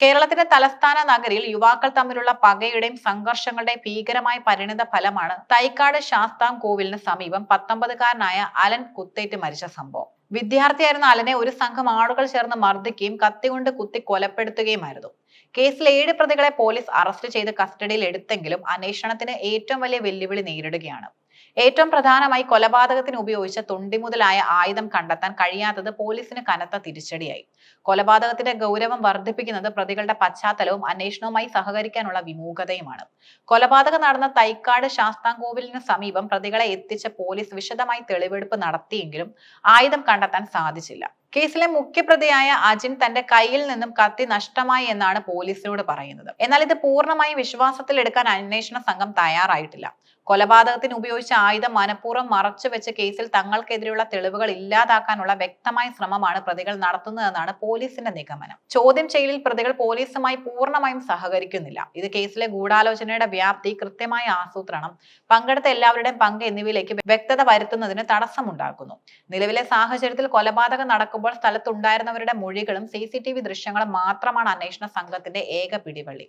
കേരളത്തിന്റെ തലസ്ഥാന നഗരിയിൽ യുവാക്കൾ തമ്മിലുള്ള പകയുടെയും സംഘർഷങ്ങളുടെയും ഭീകരമായ പരിണിത ഫലമാണ് തൈക്കാട് ശാസ്താം കോവിലിന് സമീപം പത്തൊമ്പതുകാരനായ അലൻ കുത്തേറ്റ് മരിച്ച സംഭവം. വിദ്യാർത്ഥിയായിരുന്ന അലനെ ഒരു സംഘം ആളുകൾ ചേർന്ന് മർദ്ദിക്കുകയും കത്തികൊണ്ട് കുത്തി കൊലപ്പെടുത്തുകയുമായിരുന്നു. കേസിൽ ഏഴ് പ്രതികളെ പോലീസ് അറസ്റ്റ് ചെയ്ത് കസ്റ്റഡിയിൽ എടുത്തെങ്കിലും അന്വേഷണത്തിന് ഏറ്റവും വലിയ വെല്ലുവിളി നേരിടുകയാണ്. ഏറ്റവും പ്രധാനമായി കൊലപാതകത്തിന് ഉപയോഗിച്ച തൊണ്ടി മുതലായ ആയുധം കണ്ടെത്താൻ കഴിയാത്തത് പോലീസിന് കനത്ത തിരിച്ചടിയായി. കൊലപാതകത്തിന്റെ ഗൗരവം വർദ്ധിപ്പിക്കുന്നത് പ്രതികളുടെ പശ്ചാത്തലവും അന്വേഷണവുമായി സഹകരിക്കാനുള്ള വിമൂഖതയുമാണ്. കൊലപാതകം നടന്ന തൈക്കാട് ശാസ്താംകോവിലിന് സമീപം പ്രതികളെ എത്തിച്ച പോലീസ് വിശദമായി തെളിവെടുപ്പ് നടത്തിയെങ്കിലും ആയുധം കണ്ടെത്താൻ സാധിച്ചില്ല. കേസിലെ മുഖ്യപ്രതിയായ അജിൻ തന്റെ കയ്യിൽ നിന്നും കത്തി നഷ്ടമായി എന്നാണ് പോലീസിനോട് പറയുന്നത്. എന്നാൽ ഇത് പൂർണമായി വിശ്വാസത്തിൽ എടുക്കാൻ അന്വേഷണ സംഘം തയ്യാറായിട്ടില്ല. കൊലപാതകത്തിന് ഉപയോഗിച്ച ആയുധം മനഃപൂർവം മറച്ചുവെച്ച കേസിൽ തങ്ങൾക്കെതിരെയുള്ള തെളിവുകൾ ഇല്ലാതാക്കാനുള്ള വ്യക്തമായ ശ്രമമാണ് പ്രതികൾ നടത്തുന്നതെന്നാണ് പോലീസിന്റെ നിഗമനം. ചോദ്യം ചെയ്യലിൽ പ്രതികൾ പോലീസുമായി പൂർണമായും സഹകരിക്കുന്നില്ല. ഇത് കേസിലെ ഗൂഢാലോചനയുടെ വ്യാപ്തി കൃത്യമായ ആസൂത്രണം പങ്കെടുത്ത എല്ലാവരുടെയും പങ്ക് എന്നിവയിലേക്ക് വ്യക്തത വരുത്തുന്നതിന് തടസ്സമുണ്ടാക്കുന്നു. നിലവിലെ സാഹചര്യത്തിൽ കൊലപാതകം നടക്കുമ്പോൾ സ്ഥലത്തുണ്ടായിരുന്നവരുടെ മൊഴികളും സി ദൃശ്യങ്ങളും മാത്രമാണ് അന്വേഷണ സംഘത്തിന്റെ ഏക പിടിവള്ളി.